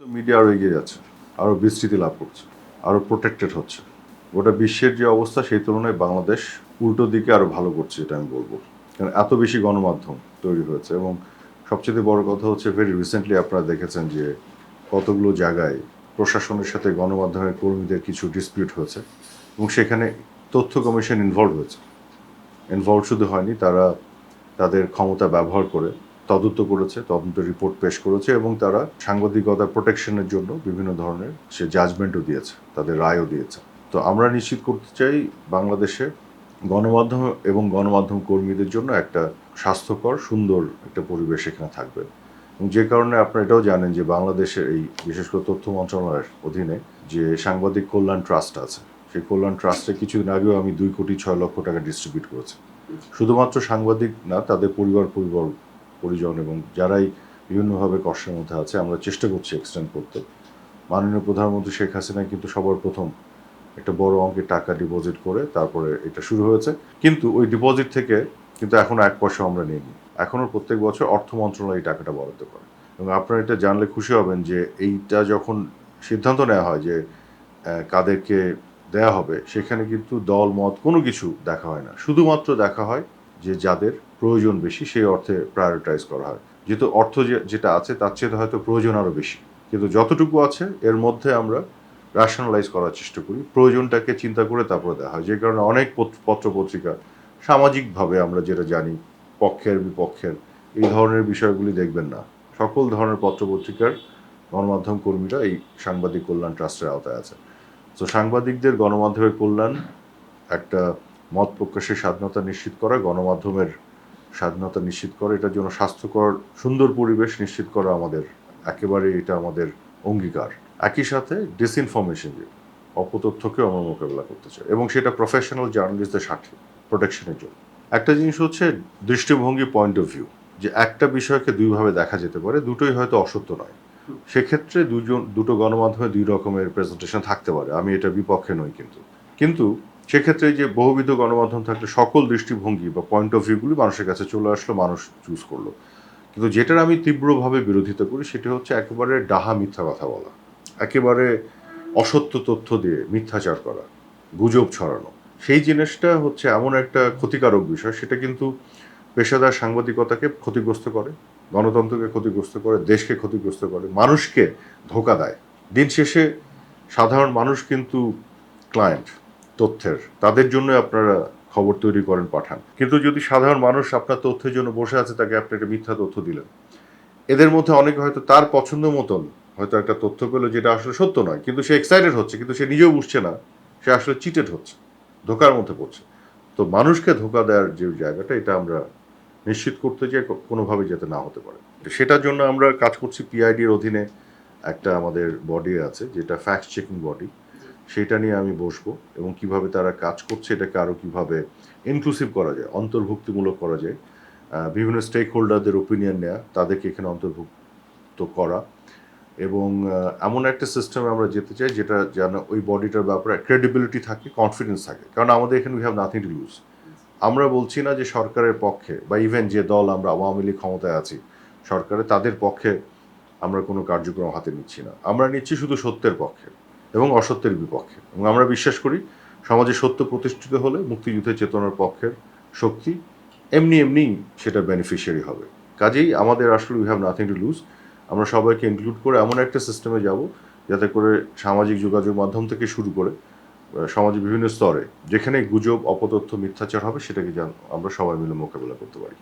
Media আরও এগিয়ে যাচ্ছে আরও বিস্তৃতি লাভ করছে আরও প্রোটেক্টেড হচ্ছে। গোটা বিশ্বের যে অবস্থা সেই তুলনায় বাংলাদেশ উল্টো দিকে আরও ভালো করছে, এটা আমি বলব। কারণ এত বেশি গণমাধ্যম তৈরি হয়েছে এবং সবচেয়ে বড় কথা হচ্ছে ভেরি রিসেন্টলি আপনারা দেখেছেন যে কতগুলো জায়গায় প্রশাসনের সাথে গণমাধ্যমের কর্মীদের কিছু ডিসপিউট হয়েছে এবং সেখানে তথ্য কমিশন ইনভলভ হয়েছে। ইনভলভ শুধু হয়নি, তারা তাদের ক্ষমতা ব্যবহার করে তদন্ত করেছে, তদন্ত রিপোর্ট পেশ করেছে এবং তারা সাংবাদিকতা প্রোটেকশনের জন্য বিভিন্ন ধরনের সে জাজমেন্টও দিয়েছে, তাদের রায়ও দিয়েছে। তো আমরা নিশ্চিত করতে চাই বাংলাদেশে গণমাধ্যম এবং গণমাধ্যম কর্মীদের জন্য একটা স্বাস্থ্যকর, সুন্দর একটা পরিবেশ এখানে থাকবে। এবং যে কারণে আপনারা এটাও জানেন যে বাংলাদেশের এই বিশেষ করে তথ্য মন্ত্রণালয়ের অধীনে যে সাংবাদিক কল্যাণ ট্রাস্ট আছে, সেই কল্যাণ ট্রাস্টে কিছুদিন আগেও আমি দুই কোটি ছয় লক্ষ টাকা ডিস্ট্রিবিউট করেছি। শুধুমাত্র সাংবাদিক না, তাদের পরিবার পরিবার পরিজন এবং যারাই বিভিন্নভাবে কষ্টের মধ্যে আছে, আমরা চেষ্টা করছি এক্সটেন্ড করতে। মাননীয় প্রধানমন্ত্রী শেখ হাসিনা কিন্তু সবার প্রথম একটা বড় অঙ্কের টাকা ডিপোজিট করে তারপরে এটা শুরু হয়েছে। কিন্তু ওই ডিপোজিট থেকে কিন্তু এখনও এক পয়সা আমরা নিইনি। এখনও প্রত্যেক বছর অর্থ মন্ত্রণালয় এই টাকাটা বরাদ্দ করে। এবং আপনারা এটা জানলে খুশি হবেন যে এইটা যখন সিদ্ধান্ত নেওয়া হয় যে কাদেরকে দেয়া হবে, সেখানে কিন্তু দল, মত কোনো কিছু দেখা হয় না। শুধুমাত্র দেখা হয় যে যাদের প্রয়োজন বেশি, সেই অর্থে প্রায়োরিটাইজ করা হয়। যেহেতু অর্থ যেটা আছে, তার চেয়ে হয়তো প্রয়োজন আরও বেশি। কিন্তু যতটুকু আছে, এর মধ্যে আমরা রেশনালাইজ করার চেষ্টা করি। প্রয়োজনটাকে চিন্তা করে তারপরে দেওয়া হয়। যে কারণে অনেক পত- পত্রপত্রিকা সামাজিকভাবে আমরা যেটা জানি, পক্ষের বিপক্ষের, এই ধরনের বিষয়গুলি দেখবেন না। সকল ধরনের পত্রপত্রিকার গণমাধ্যম কর্মীরা এই সাংবাদিক কল্যাণ ট্রাস্টের আওতায় আছে। তো সাংবাদিকদের গণমাধ্যমের কল্যাণ একটা মত প্রকাশের স্বাধীনতা নিশ্চিত করা, গণমাধ্যমের স্বাধীনতা নিশ্চিত করা, এটার জন্য স্বাস্থ্যকর, সুন্দর পরিবেশ নিশ্চিত করা আমাদের একেবারে এটা আমাদের অঙ্গীকার। একই সাথে ডিসইনফরমেশন যে অপতথ্যকে আমরা মোকাবেলা করতে চাই এবং সেটা প্রফেশনাল জার্নালিস্টদের স্বার্থে প্রোটেকশনের জন্য। একটা জিনিস হচ্ছে দৃষ্টিভঙ্গি পয়েন্ট অফ ভিউ যে একটা বিষয়কে দুইভাবে দেখা যেতে পারে, দুটোই হয়তো অসত্য নয়। সেক্ষেত্রে দুজন, দুটো গণমাধ্যমে দুই রকমের প্রেজেন্টেশন থাকতে পারে, আমি এটা বিপক্ষে নই কিন্তু। কিন্তু সেক্ষেত্রে যে বহুবিধ গণমাধ্যম থাকলে সকল দৃষ্টিভঙ্গি বা পয়েন্ট অফ ভিউগুলি মানুষের কাছে চলে আসলো, মানুষ চুজ করল। কিন্তু যেটার আমি তীব্রভাবে বিরোধিতা করি সেটা হচ্ছে একেবারে ডাহা মিথ্যা কথা বলা। একেবারে অসত্য তথ্য দিয়ে মিথ্যাচার করা, গুজব ছড়ানো। সেই জিনিসটা হচ্ছে এমন একটা ক্ষতিকারক বিষয়, সেটা কিন্তু পেশাদার সাংবাদিকতাকে ক্ষতিগ্রস্ত করে, গণতন্ত্রকে ক্ষতিগ্রস্ত করে, দেশকে ক্ষতিগ্রস্ত করে, মানুষকে ধোকা দেয়। দিন শেষে সাধারণ মানুষ কিন্তু ক্লায়েন্ট তথ্যের। তাদের জন্য আপনারা খবর তৈরি করেন, পাঠান। কিন্তু যদি সাধারণ মানুষ আপনার তথ্যের জন্য বসে আছে, তাকে আপনি একটা মিথ্যা তথ্য দিলেন। এদের মধ্যে অনেকে হয়তো তার পছন্দ মতন হয়তো একটা তথ্য পেল যেটা আসলে সত্য নয়, কিন্তু সে এক্সাইটেড হচ্ছে, কিন্তু সে নিজেও বুঝছে না, সে আসলে চিটেড হচ্ছে, ধোকার মধ্যে পড়ছে। তো মানুষকে ধোকা দেওয়ার যে জায়গাটা, এটা আমরা নিশ্চিত করতে কো- কোনোভাবে যাতে না হতে পারে। সেটার জন্য আমরা কাজ করছি পিআইডির অধীনে একটা আমাদের বডি আছে, যেটা ফ্যাক্ট চেকিং বডি সেটা নিয়ে আমি বসবো এবং কীভাবে তারা কাজ করছে এটাকে আরও কীভাবে ইনক্লুসিভ করা যায়, অন্তর্ভুক্তিমূলক করা যায়। বিভিন্ন স্টেক হোল্ডারদের ওপিনিয়ন নেওয়া তাদেরকে এখানে অন্তর্ভুক্ত করা এবং এমন একটা সিস্টেমে আমরা যেতে চাই যেটা যেন ওই বডিটার ব্যাপারে ক্রেডিবিলিটি থাকে কনফিডেন্স থাকে। কারণ আমাদের এখানে we have nothing to lose আমরা বলছি না যে সরকারের পক্ষে বা ইভেন যে দল আমরা আওয়ামী লীগ ক্ষমতায় আছি, সরকারে তাদের পক্ষে আমরা কোনো কার্যক্রম হাতে নিচ্ছি না। আমরা নিচ্ছি শুধু সত্যের পক্ষে। এবং অসত্যের বিপক্ষে। এবং আমরা বিশ্বাস করি, সমাজে সত্য প্রতিষ্ঠিত হলে মুক্তিযুদ্ধের চেতনার পক্ষের শক্তি এমনি এমনি সেটা বেনিফিশিয়ারি হবে। কাজেই আমাদের আসলে we have nothing to lose আমরা সবাইকে ইনক্লুড করে এমন একটা সিস্টেমে যাব, যাতে করে সামাজিক যোগাযোগ মাধ্যম থেকে শুরু করে সমাজের বিভিন্ন স্তরে যেখানে গুজব, অপতথ্য, মিথ্যাচার হবে সেটাকে যেন আমরা সবাই মিলে মোকাবেলা করতে পারি।